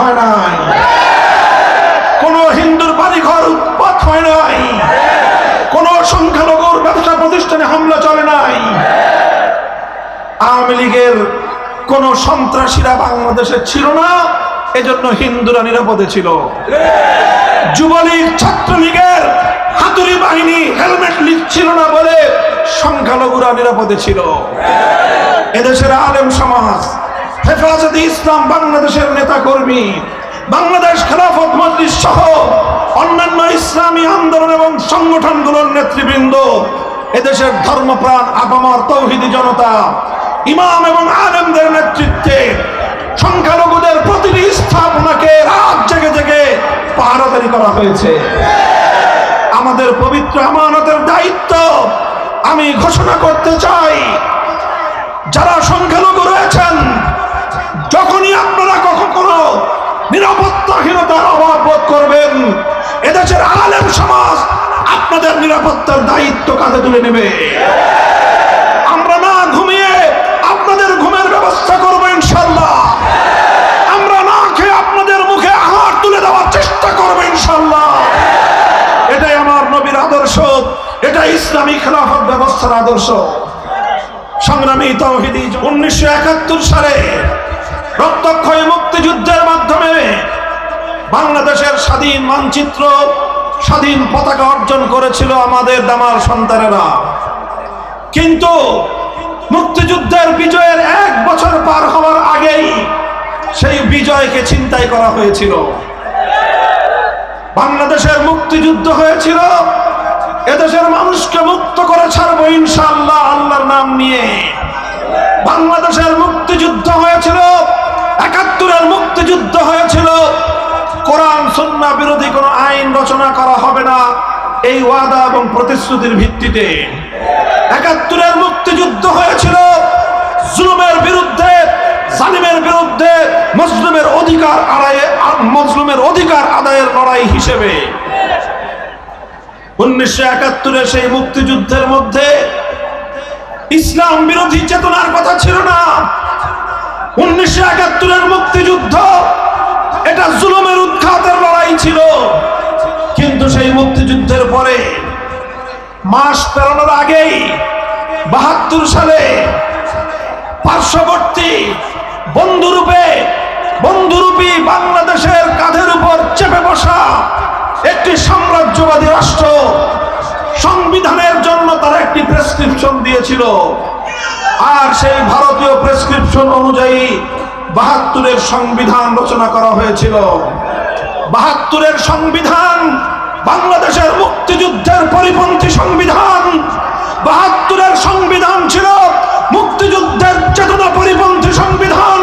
হয় নাই কোন হিন্দুর বাড়িঘর উৎপাত হয় নাই। কোন সংখ্যালঘুর ব্যবসা প্রতিষ্ঠানে হামলা চলে নাই। আওয়ামী লীগের কোন সন্ত্রাসীরা বাংলাদেশে ছিল না, এজন্য হিন্দুরা নিরাপদে ছিল। যুবলীগ, ছাত্রলীগের হাতুড়ি বাহিনী হেলমেট ছিল না বলে সংখ্যালঘুরা নিরাপদে ছিল। এদেশের আলেম সমাজ হেফাজতে ইসলাম বাংলাদেশের নেতা কর্মী বাংলাদেশ খেলাফত মজলিস সহ অন্যান্য ইসলামী আন্দোলন এবং সংগঠনগুলোর নেতৃবৃন্দ, এদেশের ধর্মপ্রাণ আপামর তৌহিদি জনতা, ইমাম এবং আলেমদের নেতৃত্বে সংখ্যালঘুদের প্রতিটি স্থাপনাকে রাত জেগে জেগে পাহারাদারি করা হয়েছে। আমাদের পবিত্র আমানতের দায়িত্ব, আমি ঘোষণা করতে চাই, যারা সংখ্যালঘু রয়েছেন যখনই আপনারা কখনো নিরাপত্তাহীনতার অভাব বোধ করবেন। এদেশের আলেম সমাজ আপনাদের নিরাপত্তার দায়িত্ব কাঁধে তুলে নেবে। আমরা না ঘুমিয়ে আপনাদের ঘুমের ব্যবস্থা করব ইনশাল্লাহ। আমরা না খেয়ে আপনাদের মুখে আহার তুলে দেওয়ার চেষ্টা করব ইনশাল্লাহ। এটাই আমার নবীর আদর্শ এটা ইসলামী খেলাফত ব্যবস্থার আদর্শ। সংগ্রামী তৌহিদি উনিশশো একাত্তর সালে রক্তক্ষয়ী মুক্তিযুদ্ধের মাধ্যমে বাংলাদেশের স্বাধীন মানচিত্র, স্বাধীন পতাকা অর্জন করেছিল আমাদের দামার সন্তানেরা। কিন্তু মুক্তিযুদ্ধের বিজয়ের এক বছর পার হওয়ার আগেই সেই বিজয়কে চিন্তাই করা হয়েছিল। বাংলাদেশের মুক্তিযুদ্ধ হয়েছিল, এদেশের মানুষকে মুক্ত করে ছাড়বো ইনশাআল্লাহ আল্লাহর নাম নিয়ে। বাংলাদেশের মুক্তিযুদ্ধ হয়েছিল একাত্তরের মুক্তিযুদ্ধ হয়েছিল। কোরআন, সন্না বিরোধী কোনো আইন রচনা করা হবে না। এই ওয়াদা এবং প্রতিশ্রুতির ভিত্তিতে একাত্তরের মুক্তিযুদ্ধ হয়েছিল। জুলুমের বিরুদ্ধে, জালিমের বিরুদ্ধে মজলুমের অধিকার আদায়ে মজলুমের অধিকার আদায়ের লড়াই হিসেবে। উনিশশো একাত্তরের সেই মুক্তিযুদ্ধের মধ্যে ইসলাম বিরোধী চেতনার কথা ছিল না। উনিশশো একাত্তরের মুক্তিযুদ্ধ, এটা জুলুমের উৎখাতের লড়াই ছিল। কিন্তু সেই মুক্তিযুদ্ধের পরে, মাস পেরানোর আগেই বাহাত্তর সালে পার্শ্ববর্তী বন্ধুরূপে, বন্ধুরূপী বাংলাদেশের কাঁধের উপর চেপে বসা একটি সাম্রাজ্যবাদী রাষ্ট্র সংবিধানের জন্য তারা একটি প্রেসক্রিপশন দিয়েছিল। আর সেই ভারতীয় প্রেসক্রিপশন অনুযায়ী বাহাত্তরের সংবিধান রচনা করা হয়েছিল। বাহাত্তরের সংবিধান, বাংলাদেশের মুক্তিযুদ্ধের পরিপন্থী সংবিধান। বাহাত্তরের সংবিধান ছিল মুক্তিযুদ্ধের চেতনা পরিপন্থী সংবিধান।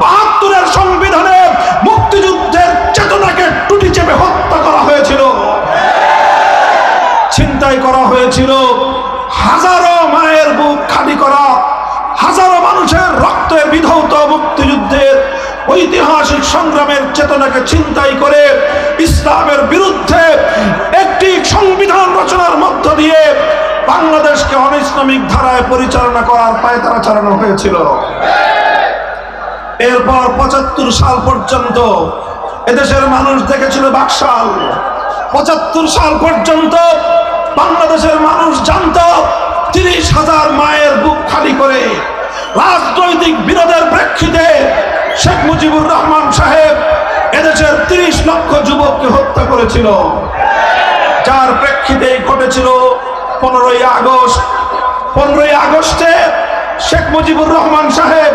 বাহাত্তরের সংবিধানে মুক্তিযুদ্ধের চেতনাকে টুটি চেপে হত্যা করা হয়েছিল। ছিনতাই করা হয়েছিল। হাজারো মায়ের বুক খালি করা হাজারো মানুষের রক্তে বিধৌত মুক্তিযুদ্ধের ঐতিহাসিক সংগ্রামের চেতনাকে চিন্তাই করে ইসলামের বিরুদ্ধে একটি সংবিধান রচনার মধ্য দিয়ে বাংলাদেশকে অনিসলামিক ধারায় পরিচালনা করার পায়তারা চালানো হয়েছিল। এরপর পঁচাত্তর সাল পর্যন্ত এদেশের মানুষ দেখেছিল বাকশাল। পঁচাত্তর সাল পর্যন্ত বাংলাদেশের মানুষ জানত তিরিশ হাজার মায়ের বুক খালি করে রাজনৈতিক বিরোধের প্রেক্ষিতে শেখ মুজিবুর রহমান সাহেব এদেশের তিরিশ লক্ষ যুবককে হত্যা করেছিল। যার প্রেক্ষিতে ঘটেছিল পনেরোই আগস্ট। পনেরোই আগস্টে শেখ মুজিবুর রহমান সাহেব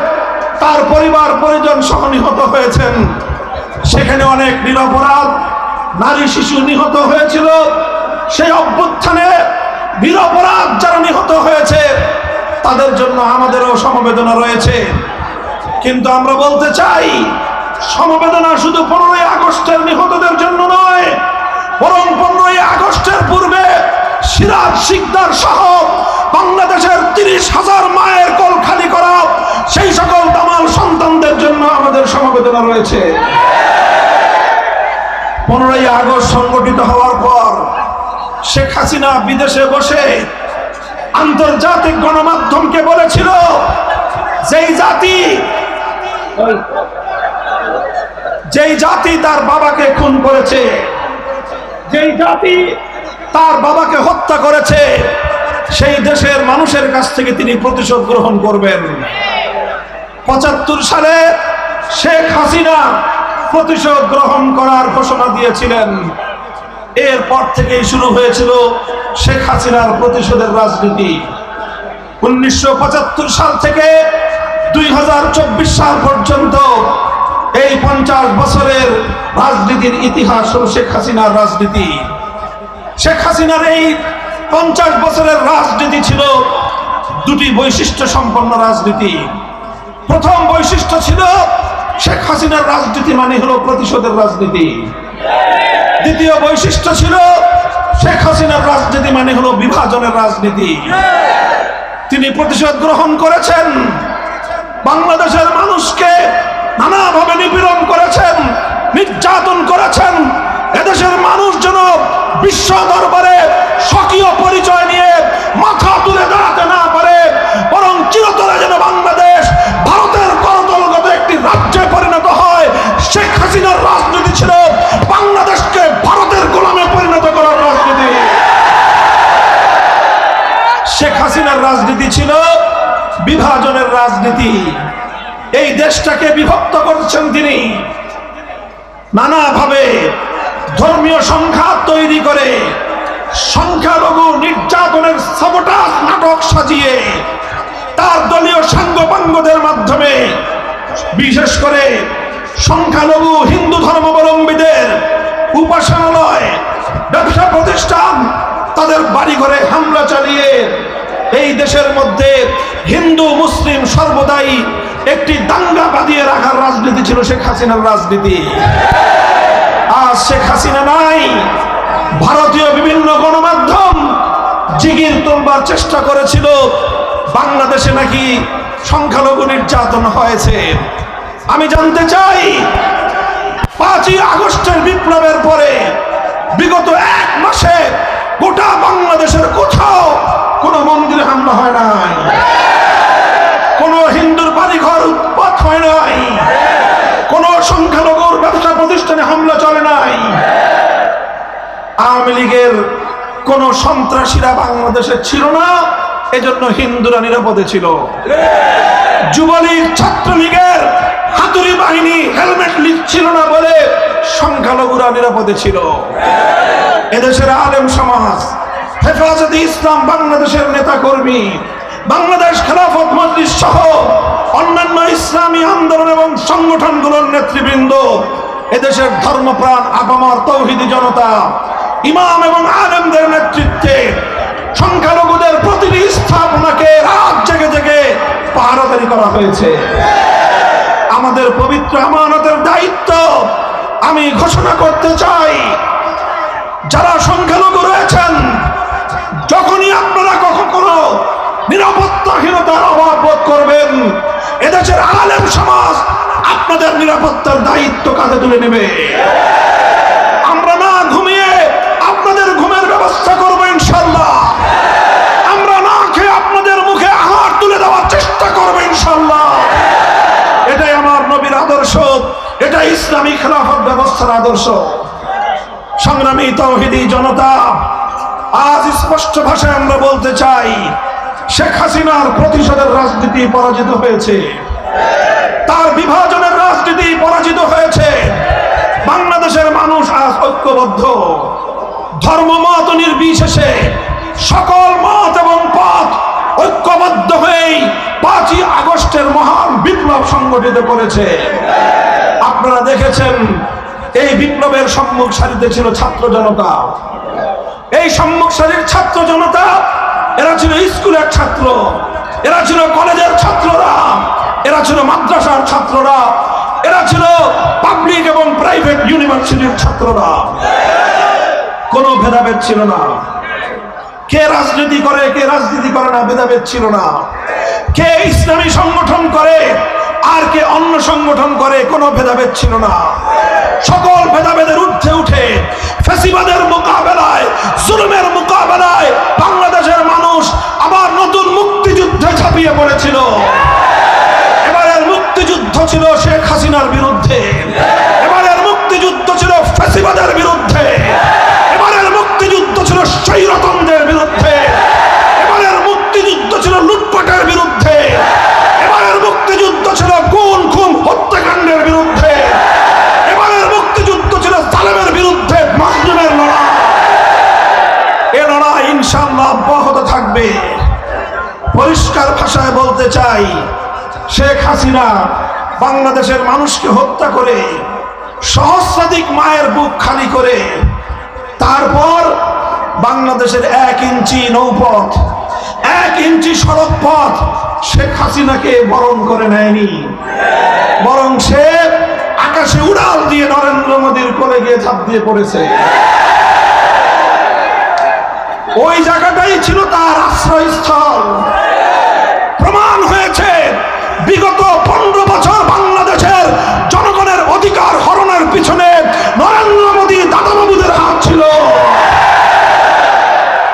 তার পরিবার পরিজন সহ নিহত হয়েছেন। সেখানে অনেক নিরপরাধ নারী শিশু নিহত হয়েছিল। সেই অভ্যুত্থানে নিরপরাধ যারা নিহত হয়েছে, তাদের জন্য আমাদেরও সমবেদনা রয়েছে। কিন্তু আমরা বলতে চাই, সমবেদনা শুধু পনেরোই আগস্টের নিহতদের জন্য নয়, বরং পনেরোই আগস্টের পূর্বে সিরাজ শিকদার সহ বাংলাদেশের তিরিশ হাজার মায়ের কল খালি করা, সেই সকল দামাল সন্তানদের জন্য আমাদের সমবেদনা রয়েছে। পনেরোই আগস্ট সংগঠিত শেখ হাসিনা বিদেশে বসে আন্তর্জাতিক গণমাধ্যমকে বলেছিল যেই জাতি যেই জাতি তার বাবাকে খুন করেছে যেই জাতি তার বাবাকে হত্যা করেছে সেই দেশের মানুষের কাছ থেকে তিনি প্রতিশোধ গ্রহণ করবেন। পঁচাত্তর সালে শেখ হাসিনা প্রতিশোধ গ্রহণ করার ঘোষণা দিয়েছিলেন। এরপর থেকেই শুরু হয়েছিল শেখ হাসিনার প্রতিশোধের রাজনীতি। উনিশশো পঁচাত্তর সাল থেকে দুই হাজার চব্বিশ সাল পর্যন্ত এই পঞ্চাশ বছরের রাজনীতির ইতিহাস হল শেখ হাসিনার রাজনীতি। শেখ হাসিনার এই পঞ্চাশ বছরের রাজনীতি ছিল দুটি বৈশিষ্ট্য সম্পন্ন রাজনীতি। প্রথম বৈশিষ্ট্য ছিল শেখ হাসিনার রাজনীতি মানে হলো প্রতিশোধের রাজনীতি। দ্বিতীয় বৈশিষ্ট্য ছিল, শেখ হাসিনার রাজনীতি মানে হলো বিভাজনের রাজনীতি। তিনি প্রতিশোধ গ্রহণ করেছেন। বাংলাদেশের মানুষকে নানাভাবে নিপীড়ন করেছেন, নির্যাতন করেছেন। এদেশের মানুষ যেন বিশ্ব দরবারে এই দেশটাকে বিভক্ত করছেন তিনি। নানাভাবে ধর্মীয় সংঘাত তৈরি করে সংখ্যালঘু নির্যাতনের সাবোটাস নাটক সাজিয়ে তার দলীয় সাঙ্গপাঙ্গদের মাধ্যমে বিশেষ করে সংখ্যালঘু হিন্দু ধর্মাবলম্বীদের উপাসনালয়, ব্যবসা প্রতিষ্ঠান, তাদের বাড়িঘরে হামলা চালিয়ে এই দেশের মধ্যে হিন্দু, মুসলিম সর্বদাই একটি দাঙ্গা বাঁধিয়ে রাখার রাজনীতি ছিল শেখ হাসিনার রাজনীতি। আজ শেখ হাসিনা নাই। ভারতীয় বিভিন্ন গণমাধ্যম জিগির তোলবার চেষ্টা করেছিল। বাংলাদেশে নাকি সংখ্যালঘু নির্যাতন হয়েছে। আমি জানতে চাই, পাঁচই আগস্টের বিপ্লবের পরে বিগত এক মাসে গোটা বাংলাদেশের কোথাও কোনো মন্দিরে হামলা হয় নাই। কোন হিন্দুর বাড়িঘর উৎপাত হয় নাই। কোন সংখ্যালঘুর ব্যবসা প্রতিষ্ঠানে হামলা চলে নাই। আওয়ামী লীগের কোন সন্ত্রাসীরা বাংলাদেশে ছিল না, এজন্য হিন্দুরা নিরাপদে ছিল। যুবলীগ ছাত্রলীগের হাতুড়ি বাহিনী হেলমেট ছিল না বলে সংখ্যালঘুরা নিরাপদে ছিল। এদেশের আলেম সমাজ হেফাজতে ইসলাম বাংলাদেশের নেতা কর্মী বাংলাদেশ খেলাফত মজলিস সহ অন্যান্য ইসলামী আন্দোলন এবং সংগঠনগুলোর নেতৃবৃন্দ, এদেশের ধর্মপ্রাণ আপামার তৌহিদি জনতা, ইমাম এবং আলেমদের নেতৃত্বে সংখ্যালঘুদের প্রতিটি স্থাপনাকে রাত জেগে জেগে পাহারাদারি করা হয়েছে। আমাদের পবিত্র আমানতের দায়িত্ব, আমি ঘোষণা করতে চাই, যারা সংখ্যালঘু রয়েছেন যখনই আপনারা কখনো নিরাপত্তাহীনতার অভাব বোধ করবেন, এদেশের আলেম সমাজ আপনাদের নিরাপত্তার দায়িত্ব কাঁধে তুলে নেবে। আমরা না ঘুমিয়ে আপনাদের ঘুমের ব্যবস্থা করব ইনশাল্লাহ। আমরা না খেয়ে আপনাদের মুখে আহার তুলে দেওয়ার চেষ্টা করব ইনশাল্লাহ। এটাই আমার নবীর আদর্শ এটা ইসলামী খেলাফত ব্যবস্থার আদর্শ। সংগ্রামী তৌহিদি জনতা আজ স্পষ্ট ভাষায় আমরা বলতে চাই, শেখ হাসিনার প্রতিশোধের রাজনীতি পরাজিত হয়েছে। তার বিভাজনের রাজনীতি পরাজিত হয়েছে। বাংলাদেশের মানুষ আজ ঐক্যবদ্ধ। ধর্ম মত নির্বিশেষে সকল মত এবং পথ ঐক্যবদ্ধ হয়েই পাঁচই আগস্টের মহান বিপ্লব সংগঠিত করেছে। আপনারা দেখেছেন, এই বিপ্লবের সম্মুখ সারিতে ছিল ছাত্র জনতা। এই সম্মুখ সারির ছাত্র জনতা, এরা ছিল স্কুলের ছাত্র, এরা ছিল কলেজের ছাত্ররা, এরা ছিল মাদ্রাসার ছাত্ররা, এরা ছিল পাবলিক এবং প্রাইভেট ইউনিভার্সিটির ছাত্ররা। কোনো ভেদাভেদ ছিল না। কে রাজনীতি করে, কে রাজনীতি করে না, ভেদাভেদ ছিল না। কে ইসলামী সংগঠন করে, আর কে অন্য সংগঠন করে, কোনো ভেদাভেদ ছিল না। সকল ভেদাভেদের ঊর্ধ্বে উঠে ফেসিবাদের মোকাবেলায়, জুলুমের মোকাবেলায় বাংলাদেশের মানুষ আবার নতুন মুক্তিযুদ্ধে ঝাঁপিয়ে পড়েছিল। এবারের মুক্তিযুদ্ধ ছিল শেখ হাসিনার বিরুদ্ধে। পারবে পরিষ্কার ভাষায় বলতে চাই, শেখ হাসিনা বাংলাদেশের মানুষকে হত্যা করে সহস্রাধিক মায়ের বুক খালি করে তারপর বাংলাদেশের এক ইঞ্চি নৌপথ, এক ইঞ্চি সড়ক পথ শেখ হাসিনাকে বরণ করে নেয়নি। বরং সে আকাশে উড়াল দিয়ে নরেন্দ্র মোদীর কোলে গিয়ে ঝাঁপ দিয়ে পড়েছে। ওই জায়গাটাই ছিল তার আশ্রয়স্থল। প্রমাণ হয়েছে, বিগত পনেরো বছর বাংলাদেশের জনগণের অধিকার হরণের পিছনে নরেন্দ্র মোদী দাদা বাবুদের হাত ছিল।